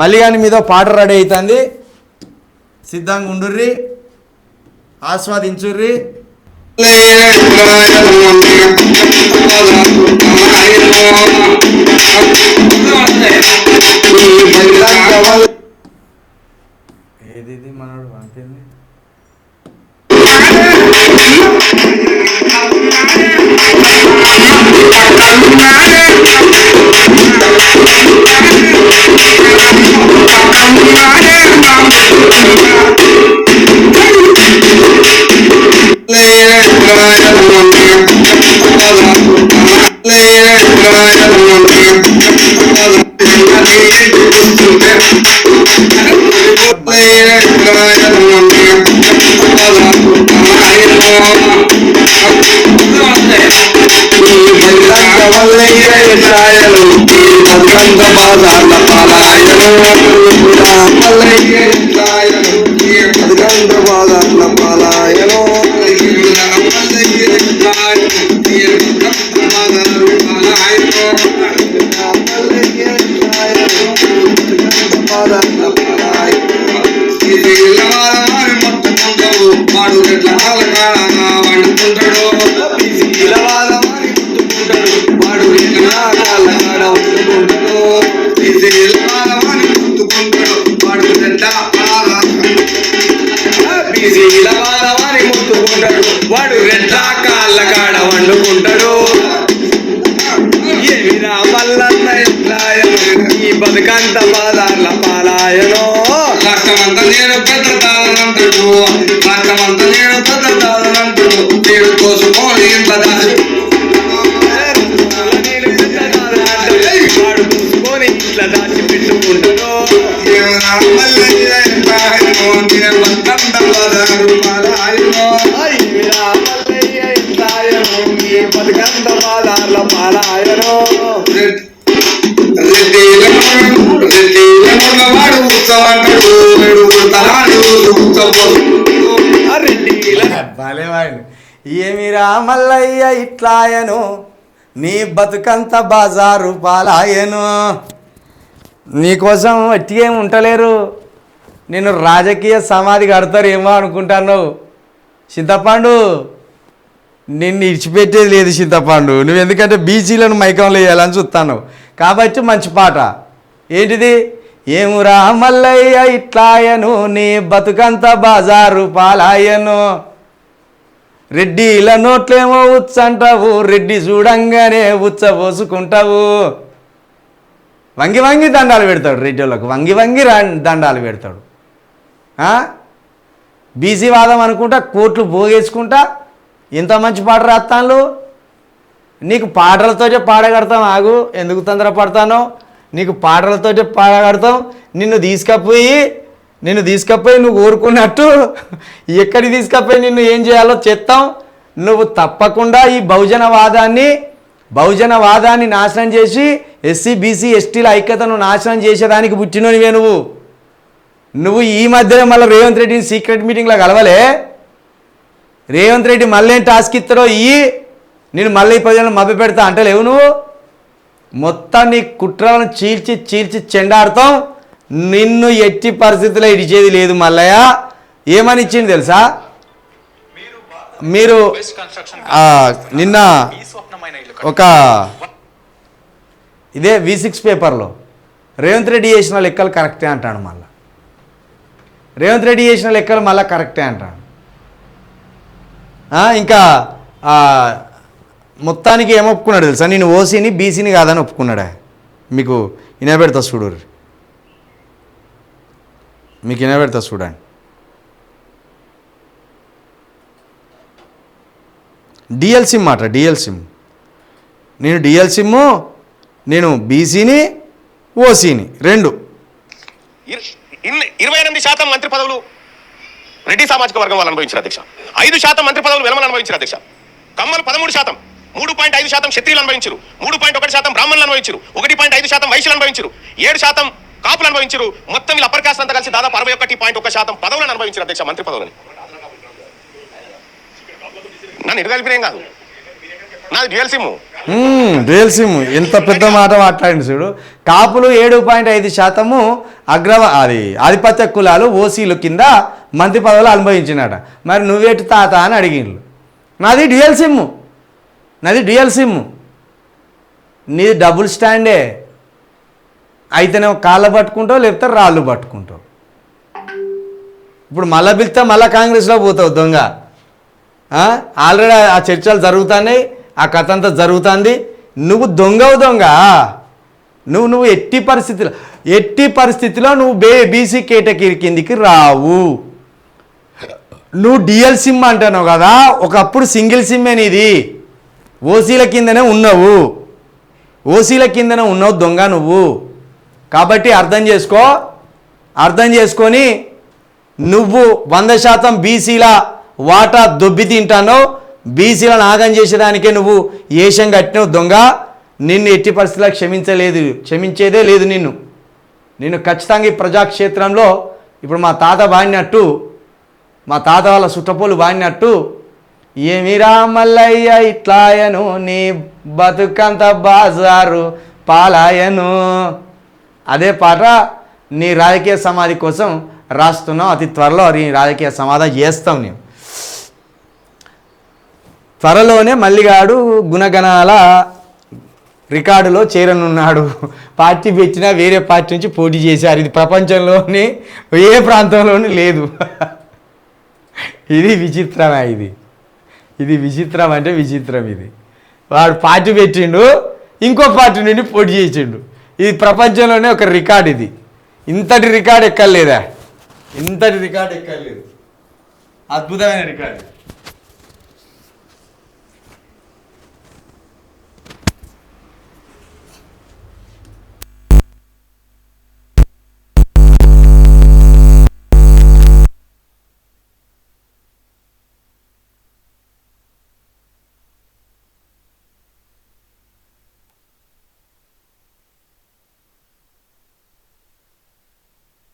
మళ్ళీ కానీ మీద పాట రెడీ అవుతుంది. సిద్ధంగా ఉండుర్రి. ఆస్వాదించుర్రి. ఏది మనోడు? పంపింది ായണു മന്ദ പാതാള പാലായണു മല്ലയ്യ వాడు ఎట్లా కాలకాలంగా వండుకుంటాడు వాడు ఎట్లా కాలకాల వండుకుంటాడు వాడు ఎట్లా బీసీల వాడవాని వాడు రెడ్లా కాళ్ళ కాడ వండుకుంటాడు ఏమిరా మల్లన్న ఎట్లాయను ఈ బతుకంత బాధార్ల పాలాయనో. రక్తమంతా నేను పెద్ద తాదనంటాడు రక్తమంతా నేను పెద్ద తాదనంటాడు నేను కోసుకోని కోసుకొని ఇట్లా దాచి పెట్టుకుంటాడు ఏమిరా మల్లయ్య ఇట్లాయను? నీ బతుకంత బజారు పాలాయను. నీకోసం వట్టిగేం ఉంటలేరు? నేను రాజకీయ సమాధి కడతారేమో అనుకుంటాను చింతపండు నిన్ను ఇడిచిపెట్టేది లేదు చింతపండు. నువ్వు ఎందుకంటే బీచీలను మైకంలో వేయాలని చూస్తాను కాబట్టి మంచి పాట. ఏంటిది? ఏమురా మల్లయ్య ఇట్లాయను? నీ బతుకంత బజారు పాలాయను. రెడ్డి ఇలా నోట్లేమో ఉచ్చంటావు రెడ్డి చూడంగానే ఉచ్చ పోసుకుంటావు వంగి వంగి దండాలు పెడతాడు రెడ్డిలకు. వంగి వంగి రా- దండాలు పెడతాడు. బీసీ వాదం అనుకుంటా కోట్లు పోగేసుకుంటా ఇంత మంచి పాట రాస్తాను నీకు పాటలతోటే పాడగడతాం ఆగు. ఎందుకు తొందరపడతానో? నీకు పాటలతోటే పాడగడతాం నిన్ను తీసుకపోయి నిన్ను తీసుకపోయి నువ్వు కోరుకున్నట్టు ఎక్కడికి తీసుకపోయి నిన్ను ఏం చేయాలో చెప్తాం. నువ్వు తప్పకుండా ఈ బహుజన వాదాన్ని బహుజన వాదాన్ని నాశనం చేసి ఎస్సీ బీసీ ఎస్టీల ఐక్యతను నాశనం చేసేదానికి పుట్టినవే నువ్వు. నువ్వు ఈ మధ్యలో మళ్ళీ రేవంత్ రెడ్డిని సీక్రెట్ మీటింగ్లో కలవలే. రేవంత్ రెడ్డి మళ్ళీ ఏం టాస్క్ ఇస్తారో ఇయ్యి నేను మళ్ళీ ప్రజలను మభ్య పెడతా అంటలేవు నువ్వు. మొత్తం నీ కుట్రలను చీల్చి చీల్చి చెండాడతాం. నిన్ను ఎట్టి పరిస్థితిలో ఇడిచేది లేదు మల్లయ్య. ఏమని ఇచ్చింది తెలుసా? మీరు నిన్న ఒక ఇదే వి సిక్స్ పేపర్లో రేవంత్ రెడ్డి చేసిన లెక్కలు కరెక్టే అంటాడు మళ్ళా. రేవంత్ రెడ్డి చేసిన లెక్కలు మళ్ళీ కరెక్టే అంటాడు. ఇంకా మొత్తానికి ఏమొప్పుకున్నాడు తెలుసా? నేను ఓసీని బీసీని కాదని ఒప్పుకున్నాడా? మీకు వినబెడతా చూడు. మీకు వినబెడతా చూడండి. డిఎల్ సిమ్ మాట డిఎల్ సిమ్ నేను డిఎల్ సిమ్ము నేను బీసీని ఓసీని రెండు. ఇరవై ఎనిమిది శాతం మంత్రి పదవులు రెడ్డి సామాజిక వర్గం వాళ్ళు అనుభవించిన అధ్యక్ష. ఐదు శాతం మంత్రి పదవులు వెలమలు అనుభవించిన అధ్యక్ష. కమ్మలు పదమూడు శాతం మూడు పాయింట్ ఐదు శాతం క్షత్రియులు అనుభవించారు. మూడు పాయింట్ ఒకటి శాతం బ్రాహ్మణులు అనుభవించారు. ఒకటి పాయింట్ ఐదు శాతం వైశ్యులు అనుభవించారు. ఏడు శాతం కాపులు అనుభవించారు. మొత్తం వీళ్ళు అప్పర్ కాస్ట్ అంతా కలిసి దాదాపు అరవై ఒకటి పాయింట్ ఒక శాతం పదవులను అనుభవించారు అధ్యక్ష మంత్రి పదవులని. నన్ను ఎటు కాదు. నాది డ్యూయల్ సిమ్. Real SIM. ఎంత పెద్ద మాట మాట్లాడింది చూడు. కాపులు ఏడు పాయింట్ ఐదు శాతము అగ్ర అది ఆధిపత్య కులాలు ఓసీలు కింద మంత్రి పదవులు అనుభవించినట. మరి నువ్వేటి తాత అని అడిగిండ్రు. నాది డ్యూయల్ సిమ్. నాది డ్యూయల్ సిమ్. నీది డబుల్ స్టాండే. అయితేనేమో కాళ్ళ పట్టుకుంటావు లేకపోతే రాళ్ళు పట్టుకుంటావు. ఇప్పుడు మళ్ళా పిలిస్తే మళ్ళీ కాంగ్రెస్లో పోతావు దొంగ. ఆల్రెడీ ఆ చర్చలు జరుగుతున్నాయి ఆ కథ అంతా జరుగుతుంది. నువ్వు దొంగవు దొంగ. నువ్వు నువ్వు ఎట్టి పరిస్థితిలో ఎట్టి పరిస్థితిలో నువ్వు బే బీసీ కేటగిరీ కిందికి రావు. నువ్వు డిఎల్ సిమ్ అంటున్నావు కదా ఒకప్పుడు సింగిల్ సిమ్ అనేది ఓసీల కిందనే ఉన్నావు. ఓసీల కిందనే ఉన్నావు దొంగ నువ్వు. కాబట్టి అర్థం చేసుకో అర్థం చేసుకొని నువ్వు వంద శాతం బీసీల వాటా దొబ్బి తింటానో బీసీల నాగం చేసేదానికే నువ్వు ఏషం కట్టినవు దొంగ. నిన్ను ఎట్టి పరిస్థితుల్లో క్షమించలేదు క్షమించేదే లేదు నిన్ను. నేను ఖచ్చితంగా ఈ ప్రజాక్షేత్రంలో ఇప్పుడు మా తాత వాడినట్టు మా తాత వాళ్ళ సుట్టపోలు వాడినట్టు ఏమిరా మల్లయ్య ఇట్లాయను నీ బతుకంత బాజారు పాలాయను. అదే పాట నీ రాజకీయ సమాధి కోసం రాస్తున్నాం అతి త్వరలో నీ రాజకీయ సమాధి చేస్తాం నేను. త్వరలోనే మల్లిగాడు గుణగణాల రికార్డులో చేరనున్నాడు. పార్టీ పెట్టినా వేరే పార్టీ నుంచి పోటీ చేశారు. ఇది ప్రపంచంలోనే ఏ ప్రాంతంలోనే లేదు. ఇది విచిత్రమే ఇది? ఇది విచిత్రం అంటే విచిత్రం ఇది. వాడు పార్టీ పెట్టిండు ఇంకో పార్టీ నుండి పోటీ చేసిండు. ఇది ప్రపంచంలోనే ఒక రికార్డ్ ఇది. ఇంతటి రికార్డ్ ఎక్కర్లేదా? ఇంతటి రికార్డ్ ఎక్కర్లేదు. అద్భుతమైన రికార్డు.